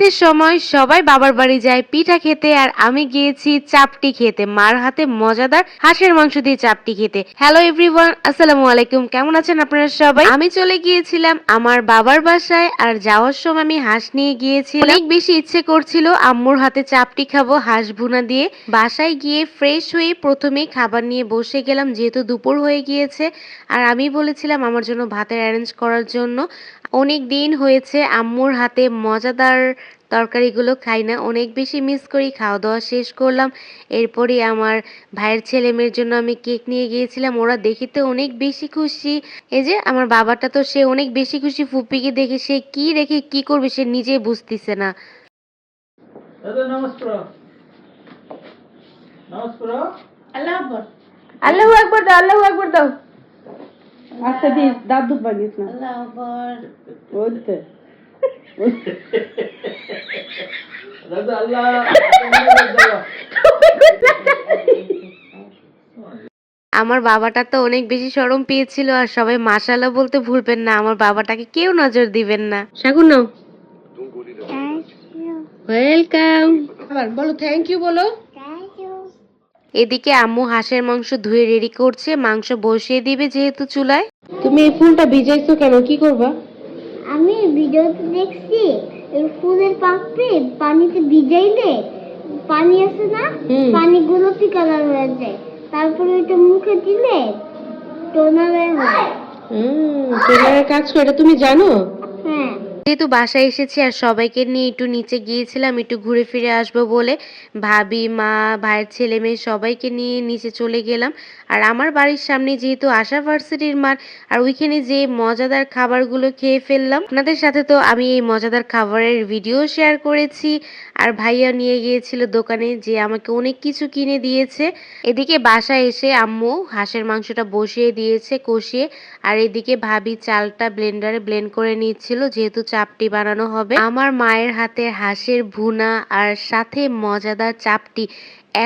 ঈদের সময় সবাই বাবার বাড়ি যায়, পিঠা খেতে, আর আমি গিয়েছি চাপটি খেতে। মার হাতে মজাদার হাঁসের মাংস দিয়ে চাপটি খেতে। হ্যালো এভরিওয়ান আসসালামু আলাইকুম। কেমন আছেন আপনারা সবাই? আমি চলে গিয়েছিলাম আমার বাবার বাসায়, আর যাওয়ার সময় আমি হাঁস নিয়ে গিয়েছি অনেক বেশি ইচ্ছে করছিল আম্মুর হাতে চাপটি খাব হাঁস ভুনা দিয়ে। বাসায় গিয়ে ফ্রেশ হয়ে প্রথমেই খাবার নিয়ে বসে গেলাম, যেহেতু দুপুর হয়ে গিয়েছে। আর আমি বলেছিলাম আমার জন্য ভাতের অ্যারেঞ্জ করার জন্য। অনেক দিন হয়েছে আম্মুর হাতে মজাদার তরকারিগুলো খাই না অনেক বেশি মিস করি খাওয়া দাওয়া শেষ করলাম। এরপরই আমার ভাইয়ের ছেলে মেয়ের জন্য আমি কেক নিয়ে গিয়েছিলাম ওরা দেখিতে অনেক বেশি খুশি। এই যে আমার বাবাটা তো সে অনেক বেশি খুশি ফুপিকে দেখে সে কি রেখে কি করবে সে নিজেই বুঝতেছে না। দাদা নমস্কার। নমস্কার। আল্লাহ আকবর। দাও আল্লাহু আকবার দাও। আস্তে দিস দাঁত দুধ বাগিস না। আল্লাহ দাদা আল্লাহ আমার বাবাটা তো অনেক বেশি শরম পেয়েছিল আর সবাই মাশাল্লাহ বলতে ভুলবেন না আমার বাবাটাকে কেউ নজর দিবেন না। শাগুন ওয়েলকাম। আবার বলো থ্যাংক ইউ বলো। এদিকে আম্মু হাঁসের মাংস ধুয়ে রেডি করছে মাংস বসিয়ে দিবে যেহেতু চুলায়। তুমি এই ফুলটা ভিজাইছো কেন? কি করবা? আমি ভিডিওতে দেখছি এই ফুলের পাপড়ি পানিতে ভিজাইলে পানি আছে না? পানি গোলাপি কালার হয়ে যায়। তারপরে ওইটা মুখে দিলে টোনারে হয়। হুম টোনারের কাজ করে। তুমি জানো? যেহেতু বাসায় এসেছি আর সবাইকে নিয়ে একটু নিচে গিয়েছিলাম, একটু ঘুরে ফিরে আসব বলে, ভাবি, মা, ভাইয়ের ছেলে মেয়ে সবাইকে নিয়ে নিচে চলে গেলাম। আর আমার বাড়ির সামনে যেহেতু আশা ভার্সিটির মাঠ, আর ওইখানে যে মজাদার খাবারগুলো খেয়ে ফেললাম, আপনাদের সাথে তো আমি এই মজাদার খাবারের ভিডিও শেয়ার করেছি। আর ভাইয়া নিয়ে গিয়েছিল দোকানে যে আমাকে অনেক কিছু কিনে দিয়েছে। এদিকে বাসায় এসে আম্মু হাঁসের মাংসটা বসিয়ে দিয়েছে, কষিয়ে, আর এদিকে ভাবি চালটা ব্লেন্ডারে ব্লেন্ড করে নিচ্ছিল, যেহেতু চাপটি বানানো হবে। আমার মায়ের হাতে হাঁসের ভুনা আর সাথে মজাদার চাপটি।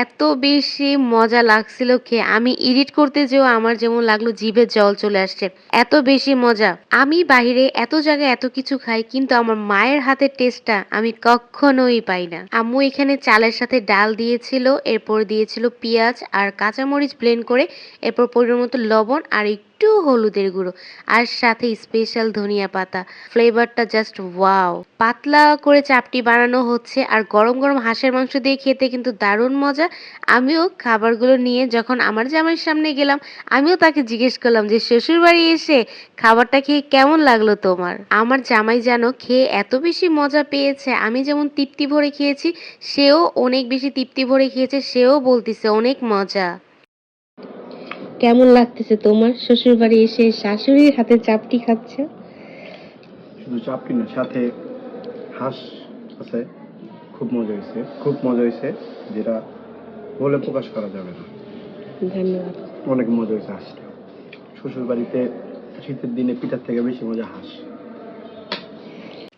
এত বেশি মজা লাগছিল খেয়ে। আমি এডিট করতে যেও আমার যেমন লাগল জিভে জল চলে আসছে। এত বেশি মজা। আমি বাইরে এত জায়গায় এত কিছু খাই, কিন্তু আমার মায়ের হাতের টেস্টটা আমি কখনোই পাই না। আম্মু এখানে চালের সাথে ডাল দিয়েছিল, এরপর দিয়েছিল পেঁয়াজ আর কাঁচামরিচ ব্লেন্ড করে, এরপর পরিমাণ মতো লবণ আর একটু হলুদের গুঁড়ো, আর সাথে স্পেশাল ধনিয়া পাতা। ফ্লেভারটা জাস্ট ওয়াও পাতলা করে চাপটি বানানো হচ্ছে, আর গরম গরম হাঁসের মাংস দিয়ে খেতে কিন্তু দারুণ মজা। আমিও খাবারগুলো নিয়ে যখন আমার জামাইয়ের সামনে গেলাম, আমিও তাকে জিজ্ঞেস করলাম যে শ্বশুর বাড়ি এসে খাবারটা খেয়ে কেমন লাগল তোমার? আমার জামাই যেন খেয়ে এত বেশি মজা পেয়েছে, আমি যেমন তৃপ্তি ভরে খেয়েছি, সেও অনেক বেশি তৃপ্তি ভরে খেয়েছে, সেও বলতিছে অনেক মজা। কেমন লাগতেছে তোমার? শ্বশুর বাড়ি এসে শাশুড়ির হাতে চাপটি খাচ্ছে? শুধু চাপটি না সাথে হাঁস আছে। খুব মজা হয়েছে খুব মজা হয়েছে যেটা বলে প্রকাশ করা যাবে না। ধন্যবাদ। অনেক মজা হয়েছে হাঁসটা। শ্বশুর বাড়িতে শীতের দিনে পিঠার থেকে বেশি মজা হাঁস।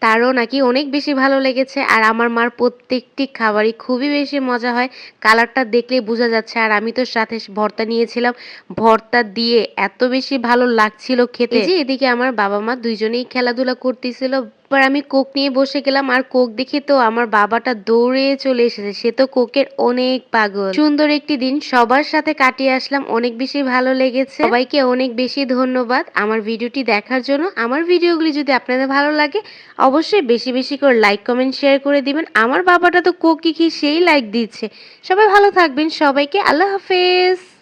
তারও নাকি অনেক বেশি ভালো লেগেছে। আর আমার মার প্রত্যেকটি খাবারই খুবই বেশি মজা হয়। কালারটা দেখলেই বোঝা যাচ্ছে। আর আমি তো সাথে ভর্তা নিয়েছিলাম। ভর্তা দিয়ে এত বেশি ভালো লাগছিল খেতে। যে এদিকে আমার বাবা মা দুইজনেই খেলাধুলা করতেছিল। এবার আমি কোক নিয়ে বসে গেলাম, আর কোক দেখে তো আমার বাবাটা দৌড়ে চলে এসেছে। সে তো কোকের অনেক পাগল। সুন্দর একটি দিন। সবার সাথে কাটিয়ে আসলাম। অনেক বেশি ভালো লেগেছে। সবাইকে অনেক বেশি ধন্যবাদ আমার ভিডিওটি দেখার জন্য। আমার ভিডিওগুলি যদি আপনাদের ভালো লাগে, অবশ্যই বেশি বেশি করে লাইক, কমেন্ট, শেয়ার করে দিবেন। আমার বাবাটা তো কোক কি সেই লাইক দিচ্ছে। সবাই ভালো থাকবেন। সবাইকে আল্লাহ হাফেজ।